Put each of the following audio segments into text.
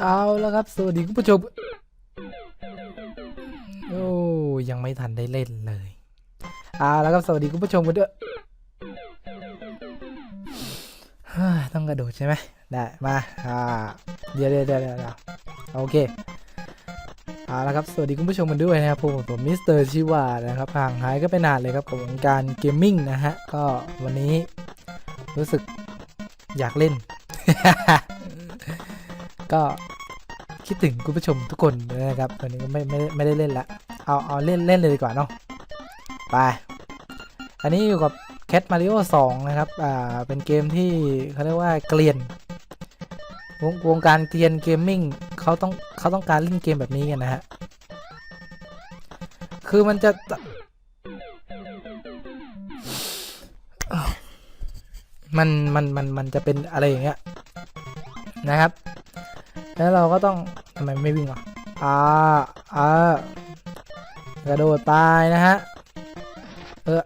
เอาแล้วครับ สวัสดีคุณผู้ชม โอ้ยังไม่ทันได้เล่นเลยเอาแล้วครับ สวัสดีคุณผู้ชมกันด้วยต้องกระโดดใช่ไหมได้มาอ่าเดี๋ยวเดี๋ยวเดี๋ยวเดี๋ยวโอเคเอาละครับสวัสดีคุณผู้ชมกันด้วยนะครับผมผมมิสเตอร์ชิวานะครับห่างหายก็ไปนานเลยครับผมวงการเกมมิ่งนะฮะก็วันนี้รู้สึกอยากเล่น ก็คิดถึงคุณผู้ชมทุกคนนะครับวันนี้ก็ไม่ไม่ได้ไม่ได้เล่นละเอาเอาเล่นเล่นเลยดีกว่าเนาะไปอันนี้อยู่กับ Cat Mario 2 นะครับ อ่า เป็นเกมที่เขาเรียกว่าเกลียนวงวงการเกลียนเกมมิ่งเขาต้องเขาต้องการเล่นเกมแบบนี้กันนะฮะ คือมันจะ มัน มัน มัน มันจะเป็นอะไรอย่างเงี้ยนะครับ แล้วเราก็ต้องทำไมไม่วิ่งอะอ่าอ่ากระโดดไปนะฮะ เออ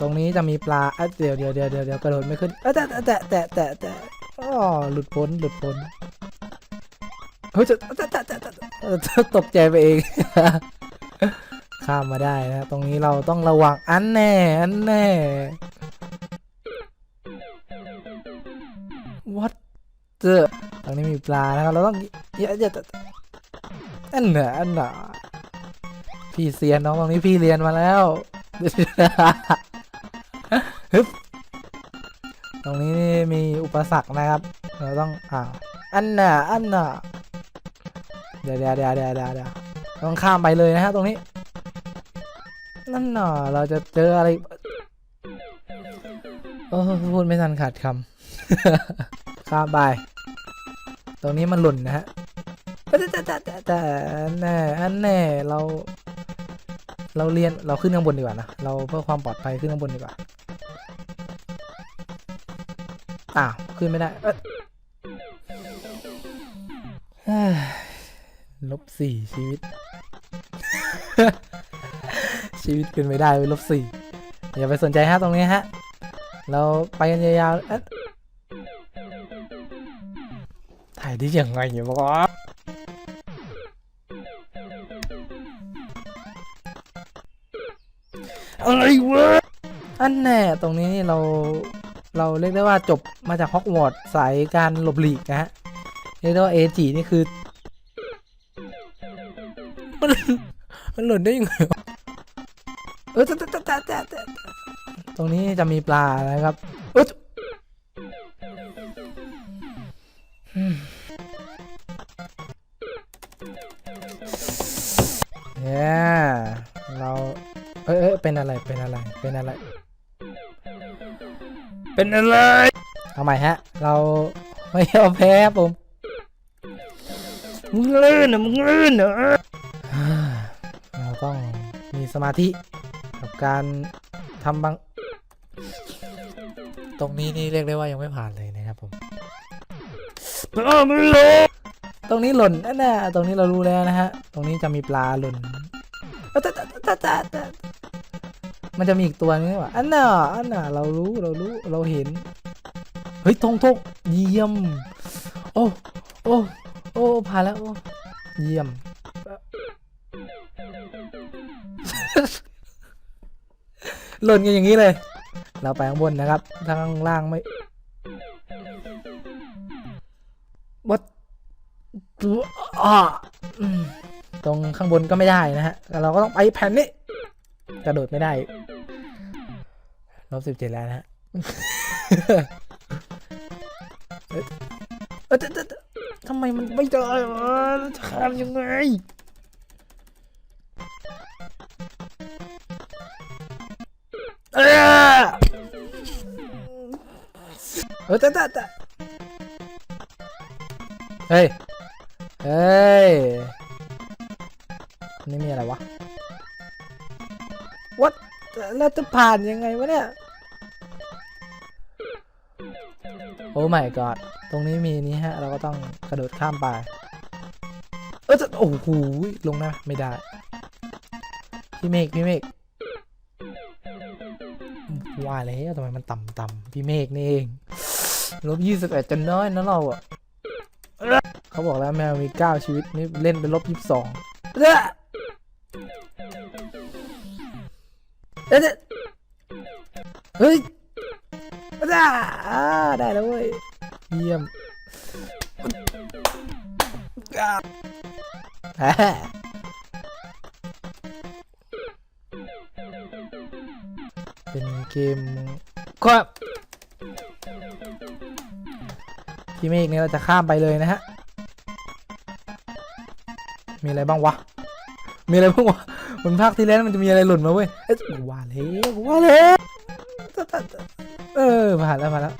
ตรงนี้จะมีปลาเดี๋ยวเดี๋ยวเดี๋ยวเดี๋ยวเดี๋ยวกระโดดไม่ขึ้นเอ้ยแต่แต่แต่แต่แต่แต่อ๋อหลุดพ้นหลุดพ้นเฮ้ยจะแต่แต่แต่แต่เออตกใจไปเอง ข้ามมาได้นะ ตรงนี้เราต้องระวังอันแน่ อันแน่ what เจอตร งนี้มีปลานะครับ เราต้องอย่าอย่าอันเหนืออันหนือพี่เซียนน้องตรงนี้พี่เรียนมาแล้วฮึบตรงนี้มีอุปสรรคนะครับ เราต้องอ่าอันหน่ะอันหน่ะเดี๋ยวเดี๋ยวเดี๋ยวเดี๋ยวเดี๋ยวเดี๋ยวต้องข้ามไปเลยนะฮะตรงนี้ นั่นหน่ะเราจะเจออะไรโอ้พูดไม่ทันขาดคำข้ามไป ตรงนี้มันหล่นนะฮะแต่แต่แต่แต่แต่แน่อันแน่เรา เราเรียนเราขึ้นข้างบนดีกว่านะ เราเพื่อความปลอดภัยขึ้นข้างบนดีกว่า อ้าวขึ้นไม่ได้ลบสี่ชีวิต ชีวิตเป็นไม่ได้เว้ยลบสี่อย่าไปสนใจฮะตรงนี้ฮะ เราไปกันยาวๆายได้ยังไงเนี่ยบอกว่าอะไรวะอันแน่ตรงนี้นี่เราเราเรียกได้ว่าจบมาจากฮอกวอตส์สายการหลบหลีกนะฮะเรียกได้ว่าเอจีนี่คือ มันมันหล่นได้ยังไงเออตรงนี้จะมีปลานะครับ เนี่ยเราเอ้ยเป็นอะไรเป็นอะไรเป็นอะไร เป็นอะไร เอาใหม่ฮะ เราไม่ยอมแพ้ผมมึงลื่นนะมึงลื่นเหรอเราต้องมีสมาธิกับการทำบาง ตรงนี้นี่เรียกได้ว่ายังไม่ผ่านเลยนะครับผมอ้าวไม่ลงตรงนี้หล่นนั่นน่ะตรงนี้เรารู้แล้วนะฮะ ตรงนี้จะมีปลาหล่น มันจะมีอีกตัวนึงว่าอันน่ะอันน่ะเรารู้เรารู้เราเห็น เฮ้ยทงทงเยี่ยม โอ้โอ้โอ้ผ่านแล้วเยี่ยมหล่นกันอย่างนี้เลย เราไปข้างบนนะครับ ทางล่างไม่วัดตัวอ่าอืม ตรงข้างบนก็ไม่ได้นะฮะแล้วเราก็ต้องไปแผ่นนี้กระโดดไม่ได้ลบสิบเจ็ดแล้วนะฮะเอ๊ะเอ๊ะแต่แต่แต่ทำไมมันไม่ได้จะข้ามยังไงเอ้ยเออต่แต่แต่เฮ้ย เฮ้ย นี่มีอะไรวะวัดแล้วจะผ่านยังไงวะเนี่ย โอ้ my god ตรงนี้มีนี้ฮะ เราก็ต้องกระโดดข้ามไป เออจะโอ้โหลงนะไม่ได้ พี่เมฆพี่เมฆว่าแล้วทำไมมันต่ำต่ำๆพี่เมฆนี่เองลบยี่สิบเอ็ดจนน้อยนะเราอะเอ้อเขาบอกแล้วแมวมีเก้าชีวิตนี่เล่นเป็นลบยี่สิบสอง เด้อเด้อเฮ้ยจ้าได้แล้วเว้ย เยี่ยมเป็นเกมครับพี่เมฆเนี่ยเราจะข้ามไปเลยนะฮะ มีอะไรบ้างวะ มีอะไรบ้างวะ มือนภาคที่แล้วมันจะมีอะไรหล่นมาเว้ยเอ๊ะกูว่าแล้วว่าแล้วเออผ่านแล้วผ่านแล้ว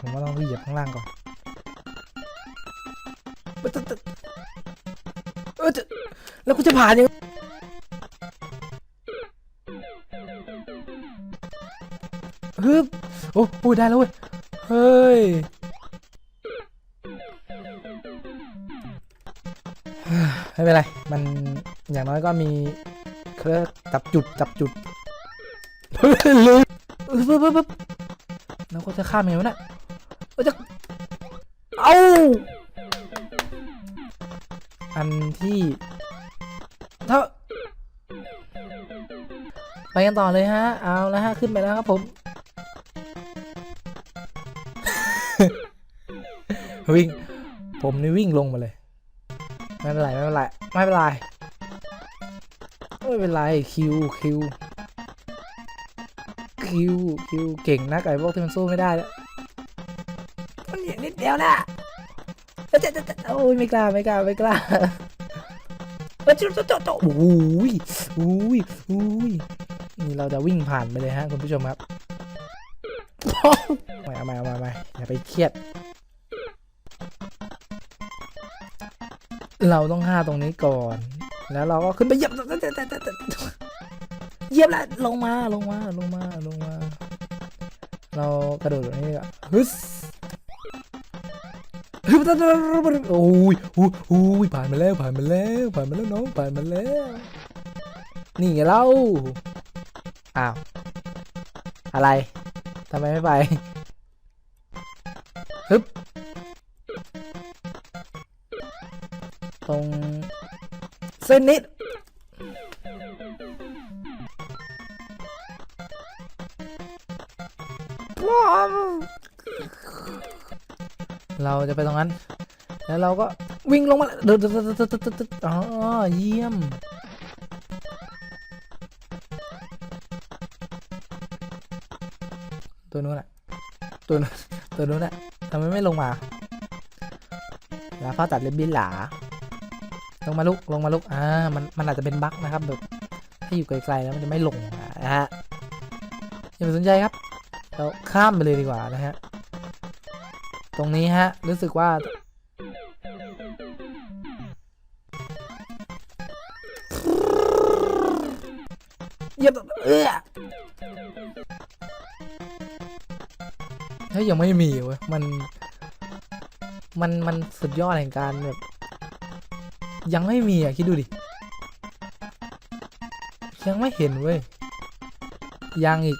ผมว่าต้องเหยียบข้างล่างก่อนเออจะเออจะแล้วกูจะผ่านยังไงฮึบโอ้พูดได้แล้วเว้ย เฮ้ย ไม่เป็นไร มันอย่างน้อยก็มีเครื่องจับจุดจับจุดลืมปึ๊บปึ๊บปึ๊บแล้วก็จะข้ามยังไงวะเนี่ยเอ้ยจะเอาอันที่เท่าไปกันต่อเลยฮะ เอาแล้วฮะ ขึ้นไปแล้วครับผม วิ่ง ผมนี่วิ่งลงมาเลย ไม่เป็นไรไม่เป็นไรไม่เป็นไรไม่เป็นไรคิวคิวคิวคิวเก่งนะไก่พวกที่มันสู้ไม่ได้แล้วมันเหนียนิดเดียวนะเจ๊เจ๊เจ๊โอ้ยไม่กล้าไม่กล้าไม่กล้าเอ้ยโจ๊ะโจ๊ะโจ๊ะโจ๊ะโอ้ยโอ้ยโอ้ยนี่เราจะวิ่งผ่านไปเลยฮะคุณผู้ชมครับมาไม่เอาไม่เอาไม่อย่าไปเครียด เราต้องห้าตรงนี้ก่อน แล้วเราก็ขึ้นไปเหยียบเหยียบแล้วลงมาลงมาลงมาลงมา เรากระโดดแบบนี้ดีกว่าฮึสฮึบโอ้ยโอ้ยโอ้ยผ่านมาแล้วผ่านมาแล้วผ่านมาแล้วน้องผ่านมาแล้ว นี่ไงเล่าอ้าวอะไรทำไมไม่ไปฮึบ เส้นนิดพร้อมเราจะไปตรงนั้น แล้วเราก็วิ่งลงมาเดินเดินเดินเดินเดินเดินอ๋อเยี่ยม ตัวนู้นอะตัวนู้นตัวนู้นอะทำไมไม่ลงมาลาฟ้าตัดเล็บบินหลา ลงมาลุกลงมาลุกอ่ามันมันอาจจะเป็นบั๊กนะครับแบบถ้าอยู่ไกลๆแล้วมันจะไม่ลงนะฮะอย่าไปสนใจครับเราข้ามไปเลยดีกว่านะฮะตรงนี้ฮะรู้สึกว่าเยียบเออเฮ้ยยังไม่มีเว้ยมัน มัน มันสุดยอดแห่งการแบบ ยังไม่มีอะ คิดดูดิ ยังไม่เห็นเว้ย ยังอีก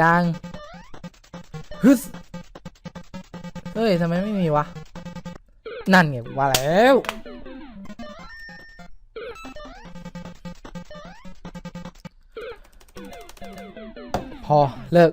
ยังฮึสเฮ้ยทำไมไม่มีวะ นั่นไงว่าแล้วพอเลิก